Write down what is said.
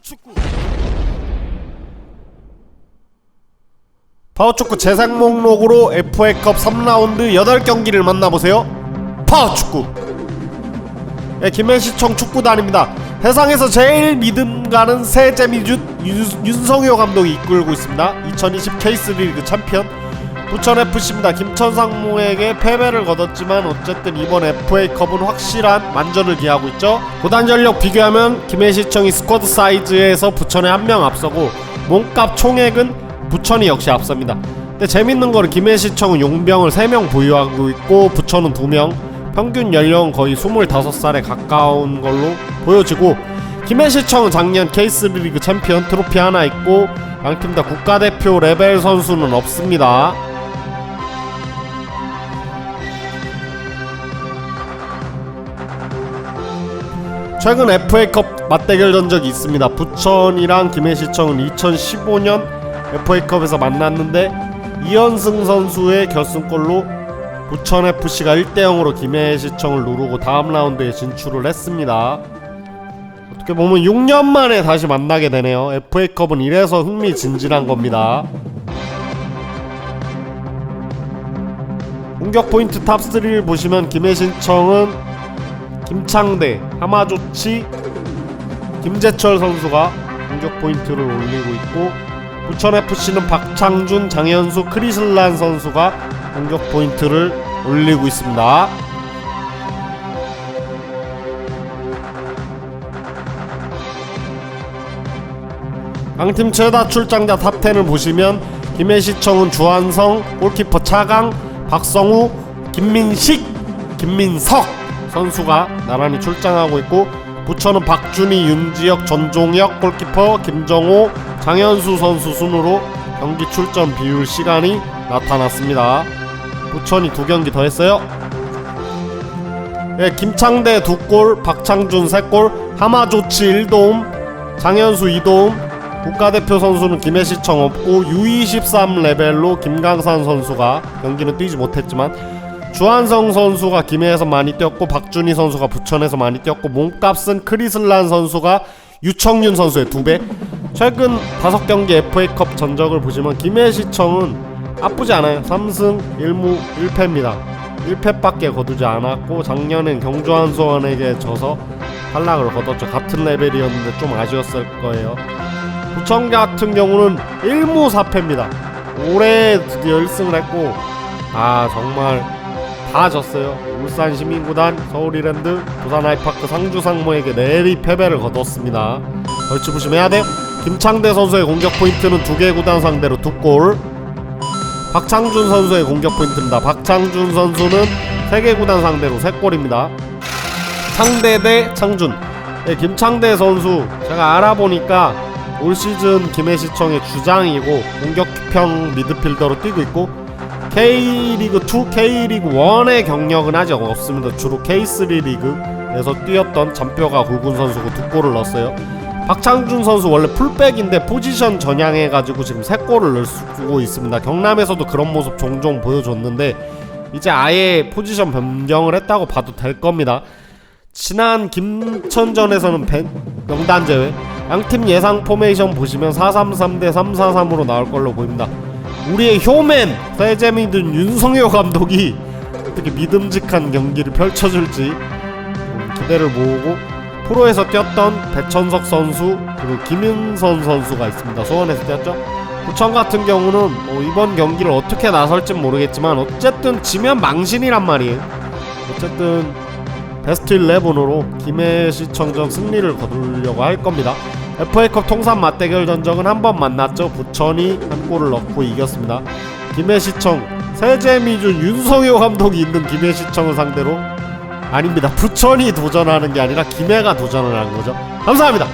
파워축구. 파워축구 재생 목록으로 FA컵 3라운드 8경기를 만나보세요. 파워축구. 네, 김해시청 축구단입니다. 세상에서 제일 믿음 가는 세재미준 윤- 윤성효 감독이 이끌고 있습니다. 2020 K리그 챔피언 부천FC입니다 김천상무에게 패배를 거뒀지만 어쨌든 이번 FA컵은 확실한 만전을 기하고 있죠 구단 전력 비교하면 김해시청이 스쿼드 사이즈에서 부천에 한 명 앞서고 몸값 총액은 부천이 역시 앞섭니다. 근데 재밌는 거는 김해시청은 용병을 3명 보유하고 있고 부천은 2명 평균 연령 거의 25살에 가까운 걸로 보여지고 김해시청은 작년 K3 리그 챔피언 트로피 하나 있고 양팀 다 국가대표 레벨 선수는 없습니다. 최근 FA컵 맞대결 전적이 있습니다. 부천이랑 김해시청은 2015년 FA컵에서 만났는데 이현승 선수의 결승골로 부천 FC가 1대 0으로 김해시청을 누르고 다음 라운드에 진출을 했습니다. 어떻게 보면 6년 만에 다시 만나게 되네요. FA컵은 이래서 흥미진진한 겁니다. 공격 포인트 탑3를 보시면 김해신청은 김창대, 하마조치, 김재철 선수가 공격 포인트를 올리고 있고 부천 FC는 박창준, 장현수, 크리슬란 선수가 공격 포인트를 올리고 있습니다. 강팀 최다 출장자 탑10을 보시면 김해시청은 주한성, 골키퍼 차강, 박성우, 김민식, 김민석 선수가 나란히 출장하고 있고 부천은 박준희, 윤지혁, 전종혁, 골키퍼 김정호, 장현수 선수 순으로 경기 출전 비율 시간이 나타났습니다. 부천이 두 경기 더 했어요. 예, 김창대 두 골, 박창준 세 골, 하마조치 1도움, 장현수 2도움, 국가대표 선수는 김해시청 없고 U23 레벨로 김강산 선수가 경기는 뛰지 못했지만 주한성 선수가 김해에서 많이 뛰었고 박준희 선수가 부천에서 많이 뛰었고 몸값은 크리슬란 선수가 유청윤 선수의 두 배. 최근 다섯 경기 FA컵 전적을 보시면 김해시청은 나쁘지 않아요. 3승 1무 1패입니다. 1패밖에 거두지 않았고 작년엔 경주한수원에게 져서 탈락을 거뒀죠. 같은 레벨이었는데 좀 아쉬웠을 거예요. 부천 같은 경우는 1무 4패입니다. 올해 드디어 1승을 했고 아 정말 다 졌어요. 울산 시민구단, 서울이랜드, 부산 아이파크, 상주 상무에게 내리 패배를 거뒀습니다. 보시면 해야 돼요. 김창대 선수의 공격 포인트는 두 개 구단 상대로 두 골. 박창준 선수의 공격 포인트입니다. 박창준 선수는 세 개 구단 상대로 세 골입니다. 창대 대 창준. 네, 김창대 선수 제가 알아보니까 올 시즌 김해시청의 주장이고 공격형 미드필더로 뛰고 있고 K리그 2, K리그 1의 경력은 아직 없습니다. 주로 K3 리그에서 뛰었던 잔뼈가 굵은 선수고 두 골을 넣었어요. 박창준 선수 원래 풀백인데 포지션 전향해가지고 지금 세 골을 수 있습니다. 경남에서도 그런 모습 종종 보여줬는데 이제 아예 포지션 변경을 했다고 봐도 될 겁니다. 지난 김천전에서는 벤, 명단 제외 양팀 예상 포메이션 보시면 4-3-3 대 3-4-3으로 나올 걸로 보입니다. 우리의 효맨 세제미든 윤성효 감독이 어떻게 믿음직한 경기를 펼쳐줄지 음, 기대를 모으고 프로에서 뛰었던 배천석 선수 그리고 김윤선 선수가 있습니다. 소원에서 뛰었죠. 부천 같은 경우는 뭐 이번 경기를 어떻게 나설진 모르겠지만 어쨌든 지면 망신이란 말이에요. 어쨌든 베스트 11으로 김해 시청전 승리를 거두려고 할 겁니다. FA컵 통산 맞대결 전적은 한 번 만났죠. 부천이 한 골을 넣고 이겼습니다. 김해시청 세재미준 윤성효 감독이 있는 김해시청을 상대로 아닙니다. 부천이 도전하는 게 아니라 김해가 도전을 하는 거죠. 감사합니다.